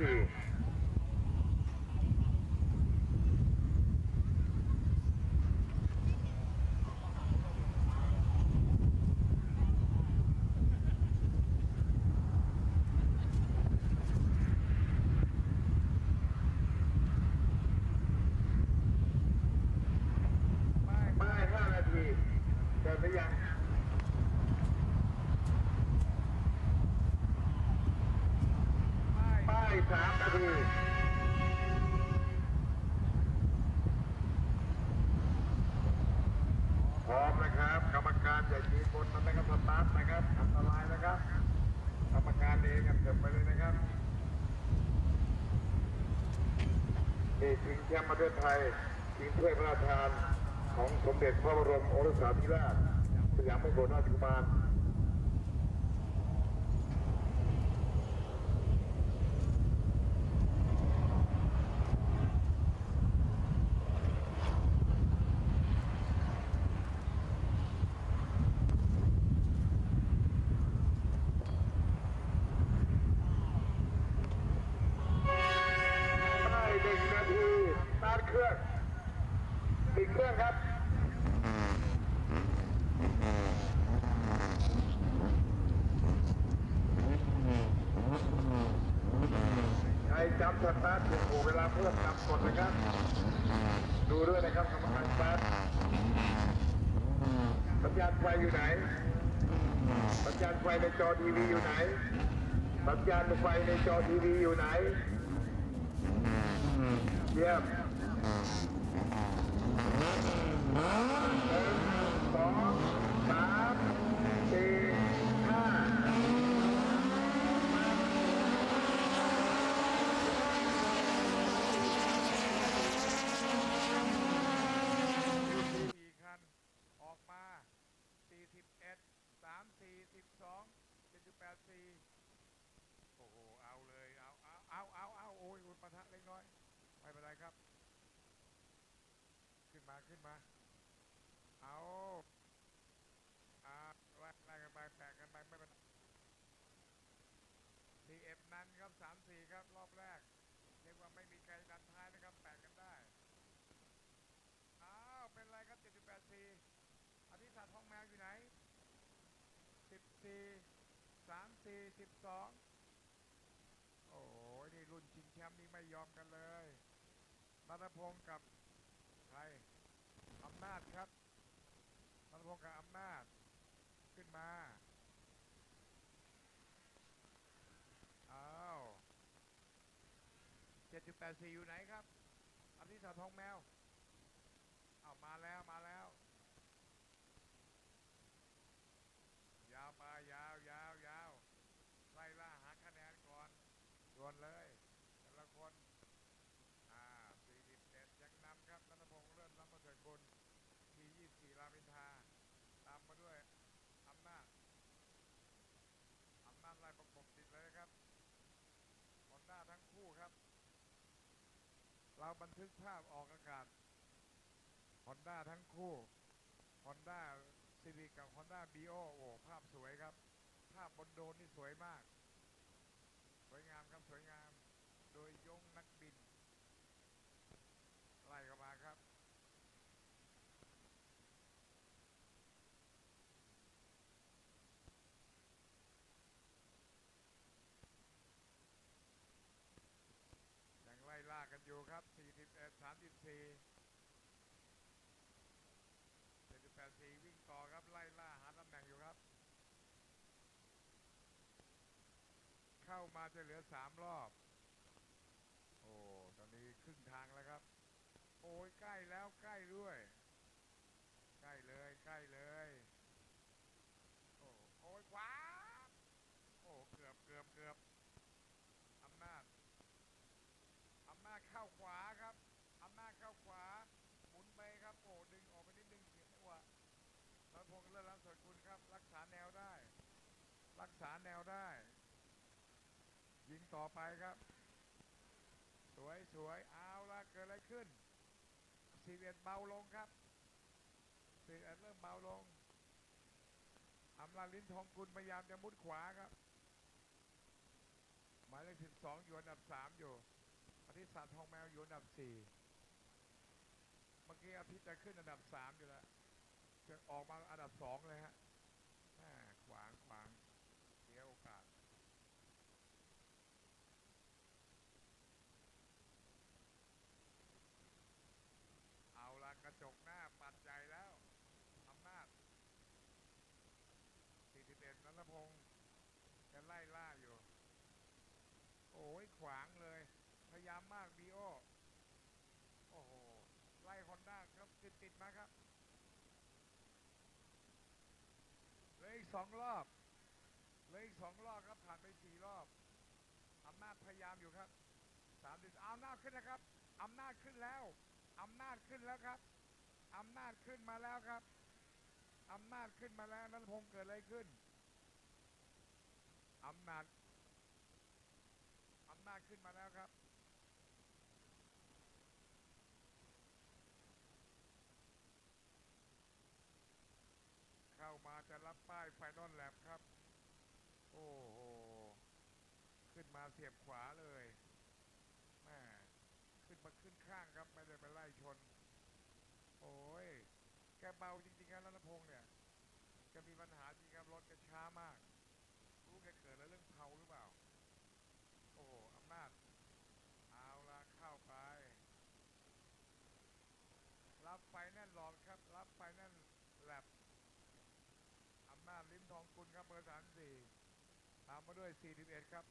ที 3นาทีพร้อมนะครับ กรรมการอย่ายืนบนมันนะครับสตาร์ทนะครับอันตรายนะครับ กรรมการเองกันเกิดไปเลยนะครับนี่ถึงแชมป์ประเทศไทยถึงถ้วยพระราชทานของสมเด็จพระบรมโอรสาธิราชสยามมงกุราชกุมาร เครื่องติดเครื่องครับใครจำสตาร์ทถูกเวลาเพื่อนจำกดนะครับ ดูด้วยนะครับกรรมการสตาร์ทสัญญาณไฟอยู่ไหน สัญญาณไฟในจอทีวีอยู่ไหน สัญญาณไฟในจอทีวีอยู่ไหน เยี่ยมหนึ่งสองสามสี่ห้า สี่คัน ออกมา 41 3 4 12 7.84 โอ้โห เอาเลย เอา เอา เอา เอา เอา โอ้ยอุดปะทะเล็กน้อย ไม่เป็นไรครับ ขึ้ นมาขึ้นมา เอาอ่าไล่ไล่กันไปแปะกันไปไม่เป็นไร CF นั้นครับ3 4ครับรอบแรกเรียกว่าไม่มีใครดันท้ายนะครับแปะกันได้ อ้าว เป็นไรครับ7.84อธิษฐานทองแมวอยู่ไหน14 34 12โอ้ยนี่รุ่นชิงแชมป์นี่ไม่ยอมกันเลยนัทพงศ์กับใครำนาจครับนัทพงศ์กับอำนาจขึ้นมาอ้าว7.84 อยู่ไหนครับอภิษฐาทองแมวเอามาแล้วมาแล้ว ยาวไปยาวยาวยาวไล่ล่าหาคะแนนก่อนดวนเลย แต่ละคน อ่า41ยังนำครับนัทพงษ์เลื่อนล้ำมาเถิดกุลที24รามอินทราตามมาด้วยอำนาจอำนาจไล่ประกบติดเลยนะครับฮอนด้าทั้งคู่ครับ เราบันทึกภาพออกอากาศฮอนด้าทั้งคู่ฮอนด้าซีรีกกับฮอนด้าบีโอโอ้ภาพสวยครับ ภาพบนโดนนี่สวยมาก สวยงามครับสวยงาม โดยยงนักบิน ไล่เข้ามาครับ ยังไล่ล่ากันอยู่ครับ 41 34 84 วิ่งต่อครับ ไล่ล่าหาตำแหน่งอยู่ครับ เข้ามาจะเหลือ 3 รอบ โอ้ ตอนนี้ครึ่งทางแล้วครับ โอ้ยใกล้แล้วใกล้ด้วย ใกล้เลยใกล้เลย โอ้โอ้ยขวา โอ้เกือบเกือบเกือบอำนาจ อำนาจเข้าขวาครับ อำนาจเข้าขวา หมุนไปครับ โอ้ ดึงออกไปนิดนึงเสียจังหวะ แล้วพงษ์เลิศล้ำสดคุณครับ รักษาแนวได้ รักษาแนวได้ ยิงต่อไปครับ สวยสวยเอาละเกิดอะไรขึ้นสีเอ็ดเบาลงครับสีเอ็ดเริ่มเบาลงอำลาลิ้นทองกุลพยายามจะมุดขวาครับหมายเลขสิบสองอยู่อันดับสามอยู่อาทิตย์สัตว์ทองแมวอยู่อันดับสี่เมื่อกี้อาทิจะขึ้นอันดับสามอยู่แล้ว จะออกมาอันดับสองเลยฮะขวางขวางเสียโอกาส เอาละกระจกหน้าปัดใจแล้วอำนาจ41นันทพงศ์จะไล่ล่าอยู่ โอ้ยขวางเลย พยายามมากบีโอ โอ้โห ไล่ฮอนด้าครับติดติดๆมาครับเห ลืออีกสองรอบเหลืออีกสองรอบครับผ่านไปสี่รอบอำนาจพยายามอยู่ครับสามสิบอำนาจขึ้นนะครับอำนาจขึ้นแล้วอำนาจขึ้นแล้วครับอำนาจขึ้นมาแล้วครับอำนาจขึ้นมาแล้วนันพงเกิดอะไรขึ้นอำนาจอำนาจขึ้นมาแล้วครับ เข้ามาจะรับป้ายไฟนอลแลบครับ โอ้โห ขึ้นมาเสียบขวาเลยแม่ขึ้นมาขึ้นข้างครับไม่ได้ไปไล่ชน โอ้ย แกเบาจริงๆครับรัตนพงษ์เนี่ยแกมีปัญหาจริงครับรถแกช้ามาก รู้แกเกิดแล้วเรื่องเผาหรือเปล่า โอ้อำนาจ เอาละเข้าไป รับไฟแน่นหลอดครับ รับไฟแน่นแลบอำนาจลิ้มทองกุลครับเบอร์สามสี่ ตามมาด้วย 41 ครับ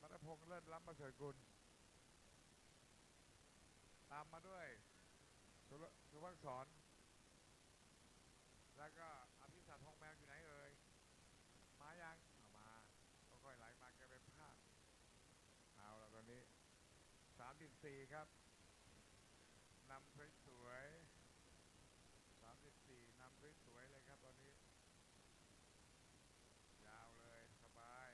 รัตพงษ์เลิศล้ำประเสริฐกุล ตามมาด้วยสุรสุภักษรแล้วก็อภิสัตทองแมวอยู่ไหนเอ่ย มายังเอามาค่อยๆไหลมาแกเป็นพลาดเอาละตอนนี้ 34 ครับนำสวยๆ34นำสวยๆเลยครับตอนนี้ ยาวเลยสบาย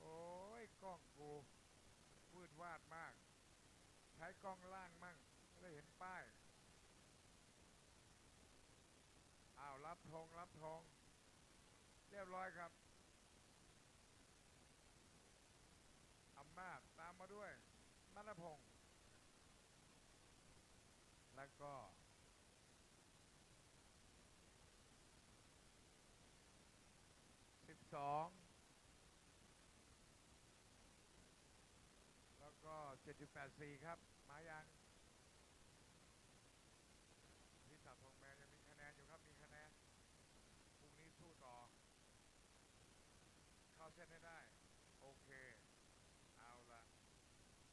โอ้ยกล้องกูวืดวาดมากายกล้องล่างมั่งไม่ได้เห็นป้ายอ้าวรับธงรับธงเรียบร้อยครับอำนาจตามมาด้วยนัทพงศ์แล้วก็ 7.84 ครับ มายังพิศาทองแมวยังมีคะแนนอยู่ครับ มีคะแนนพรุ่งนี้สู้ต่อ เข้าเส้นให้ได้